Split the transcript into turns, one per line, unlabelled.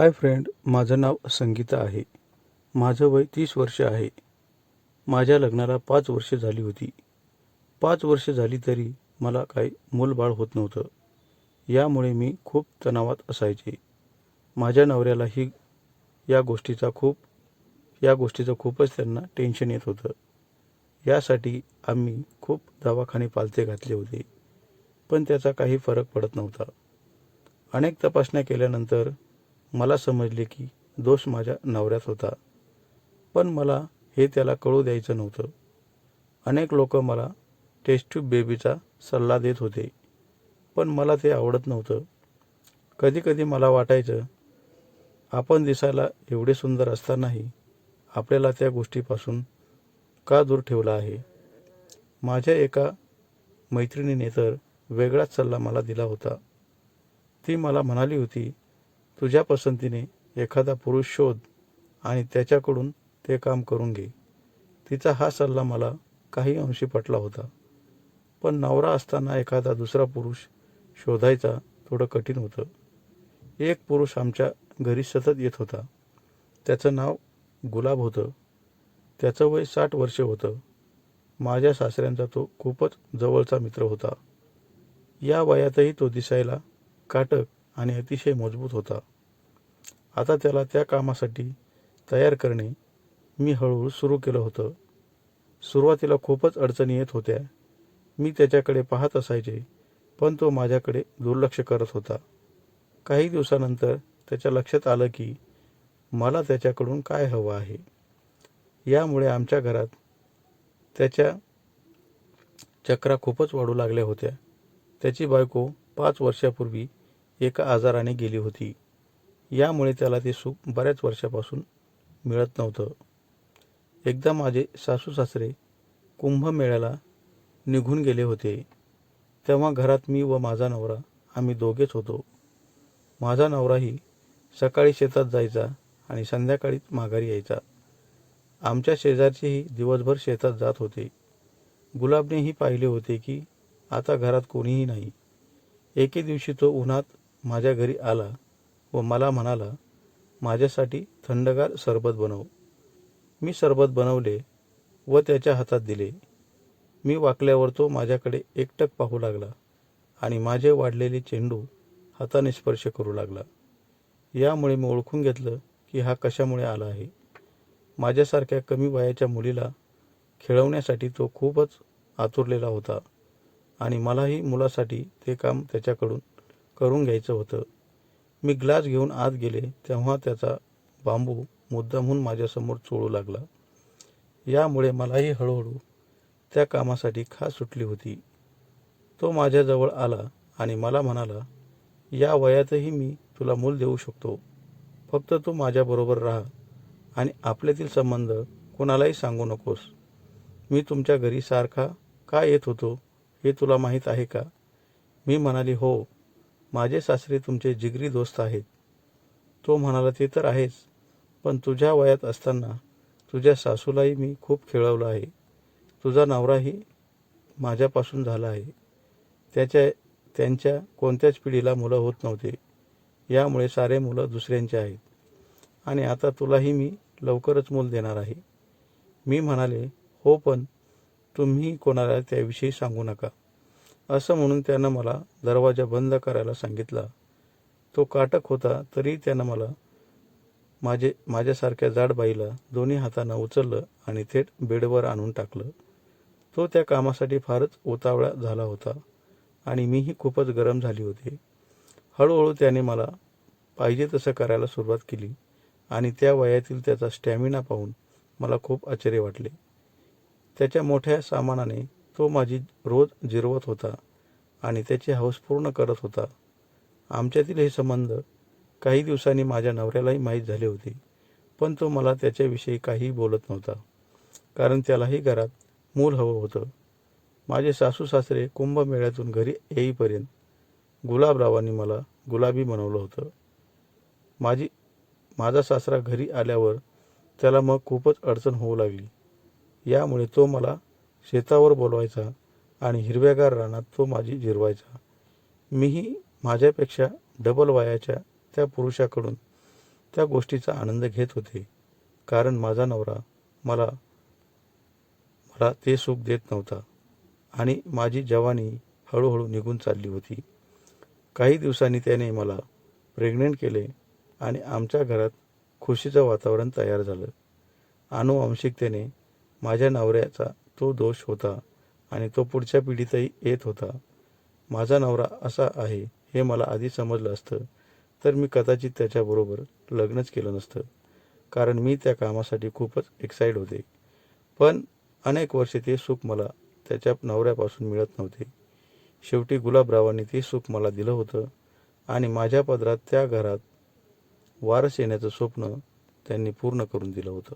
Hi friend माझं नाव संगीता आहे. माझं वय तीस वर्ष आहे. माझ्या लग्नाला पाच वर्षे झाली होती. पाच वर्षे झाली तरी मला काही मूलबाळ होत नव्हतं. यामुळे मी खूप तणावात असायचे. माझ्या नवऱ्याला ही या गोष्टीचा खूप या गोष्टीचं खूपच त्यांना टेन्शन येत होतं. यासाठी आम्ही खूप दवाखाने पालथे घातले होते. पण त्याचा काही फरक पडत नव्हता. अनेक तपासण्या केल्यानंतर मला समजले की दोष माझ्या नवऱ्यात होता. पण मला हे त्याला कळू द्यायचं नव्हतं. अनेक लोक मला टेस्ट्यूब बेबीचा सल्ला देत होते. पण मला ते आवडत नव्हतं. कधीकधी मला वाटायचं आपण दिसायला एवढे सुंदर असतानाही आपल्याला त्या गोष्टीपासून का दूर ठेवला आहे? माझ्या एका मैत्रिणीने तर वेगळाच सल्ला मला दिला होता. ती मला म्हणाली होती तुझ्या पसंतीने एखादा पुरुष शोध आणि त्याच्याकडून ते काम करून घे. तिचा हा सल्ला मला काही अंशी पटला होता. पण नवरा असताना एखादा दुसरा पुरुष शोधायचा थोडं कठीण होतं. एक पुरुष आमच्या घरी सतत येत होता. त्याचं नाव गुलाब होतं. त्याचं वय साठ वर्षे होतं. माझ्या सासऱ्यांचा तो खूपच जवळचा मित्र होता. या वयातही तो दिसायला काटक आणि अतिशय मजबूत होता. आता त्याला त्या कामासाठी तयार करणे मी हळूहळू सुरू केलं होतं. सुरुवातीला खूपच अडचणी येत होत्या. मी त्याच्याकडे पाहत असायचे पण तो माझ्याकडे दुर्लक्ष करत होता. काही दिवसानंतर त्याच्या लक्षात आलं की मला त्याच्याकडून काय हवं आहे. यामुळे आमच्या घरात त्याच्या चक्रा खूपच वाढू लागल्या होत्या. त्याची बायको पाच वर्षापूर्वी एका आजाराने गेली होती. यामुळे त्याला ते सुख बऱ्याच वर्षापासून मिळत नव्हतं. एकदा माझे सासू सासरे कुंभमेळ्याला निघून गेले होते. तेव्हा घरात मी व माझा नवरा आम्ही दोघेच होतो. माझा नवराही सकाळी शेतात जायचा आणि संध्याकाळीच माघारी यायचा. आमच्या शेजारचेही दिवसभर शेतात जात होते. गुलाबनेही पाहिले होते की आता घरात कोणीही नाही. एके दिवशी तो उन्हात माझ्या घरी आला. व मला म्हणाला माझ्यासाठी थंडगार सरबत बनव. मी सरबत बनवले व त्याच्या हातात दिले. मी वाकल्यावर तो माझ्याकडे एकटक पाहू लागला आणि माझे वाढलेले चेंडू हाताने स्पर्श करू लागला. यामुळे मी ओळखून घेतलं की हा कशामुळे आला आहे. माझ्यासारख्या कमी वयाच्या मुलीला खेळवण्यासाठी तो खूपच आतुरलेला होता आणि मलाही मुलासाठी ते काम त्याच्याकडून करून घ्यायचं होतं. मी ग्लास घेऊन आत गेले तेव्हा त्याचा बांबू मुद्दामहून माझ्यासमोर चोळू लागला. यामुळे मलाही हळूहळू त्या कामासाठी खास सुटली होती. तो माझ्याजवळ आला आणि मला म्हणाला या वयातही मी तुला मूल देऊ शकतो. फक्त तू माझ्याबरोबर राहा आणि आपल्यातील संबंध कोणालाही सांगू नकोस. मी तुमच्या घरी सारखा का येत होतो हे तुला माहीत आहे का? मी म्हणाली हो माझे सासरे तुमचे जिगरी दोस्त आहेत. तो म्हणाला ते तर आहेच पण तुझ्या वयात असताना तुझ्या सासूलाही मी खूप खेळवलं आहे. तुझा नवराही माझ्यापासून झाला आहे. त्याच्या त्यांच्या कोणत्याच पिढीला मुलं होत नव्हते. यामुळे सारे मुलं दुसऱ्यांचे आहेत. आणि आता तुलाही मी लवकरच मूल देणार आहे. मी म्हणाले हो पण तुम्ही कोणाला त्याविषयी सांगू नका. असं म्हणून त्यानं मला दरवाजा बंद करायला सांगितला. तो काटक होता तरी त्यानं मला माझे माझ्यासारख्या जाड बाईला दोन्ही हातानं उचललं आणि थेट बेडवर आणून टाकलं. तो त्या कामासाठी फारच उतावळा झाला होता आणि मीही खूपच गरम झाली होती. हळूहळू त्याने मला पाहिजे तसं करायला सुरुवात केली आणि त्या वयातील त्याचा स्टॅमिना पाहून मला खूप आश्चर्य वाटले. त्याच्या मोठ्या सामानाने तो माझी रोज जिरवत होता आणि त्याची हौस पूर्ण करत होता. आमच्यातील हे संबंध काही दिवसांनी माझ्या नवऱ्यालाही माहीत झाले होते पण तो मला त्याच्याविषयी काहीही बोलत नव्हता कारण त्यालाही घरात मूल हवं होतं. माझे सासू सासरे कुंभमेळ्यातून घरी येईपर्यंत गुलाबरावांनी मला गुलाबी बनवलं होतं. माझी माझा सासरा घरी आल्यावर त्याला मग खूपच अडचण होऊ लागली. यामुळे तो मला शेतावर बोलवायचा आणि हिरव्यागार रानात तो माझी जिरवायचा. मीही माझ्यापेक्षा डबल वयाच्या त्या पुरुषाकडून त्या गोष्टीचा आनंद घेत होते. कारण माझा नवरा मला मला ते सुख देत नव्हता. आणि माझी जवानी हळूहळू निघून चालली होती. काही दिवसांनी त्याने मला प्रेग्नेंट केले आणि आमच्या घरात खुशीचं वातावरण तयार झालं. अनुवांशिकतेने माझ्या नवऱ्याचा तो दोष होता आणि तो पुढच्या पिढीतही येत होता. माझा नवरा असा आहे हे मला आधी समजलं असतं तर मी कदाचित त्याच्याबरोबर लग्नच केलं नसतं कारण मी त्या कामासाठी खूपच एक्साईट होते. पण अनेक वर्षे ते सुख मला त्याच्या नवऱ्यापासून मिळत नव्हते. शेवटी गुलाबरावांनी ते सुख मला दिलं होतं आणि माझ्या पदरात त्या घरात वारस येण्याचं स्वप्न त्यांनी पूर्ण करून दिलं होतं.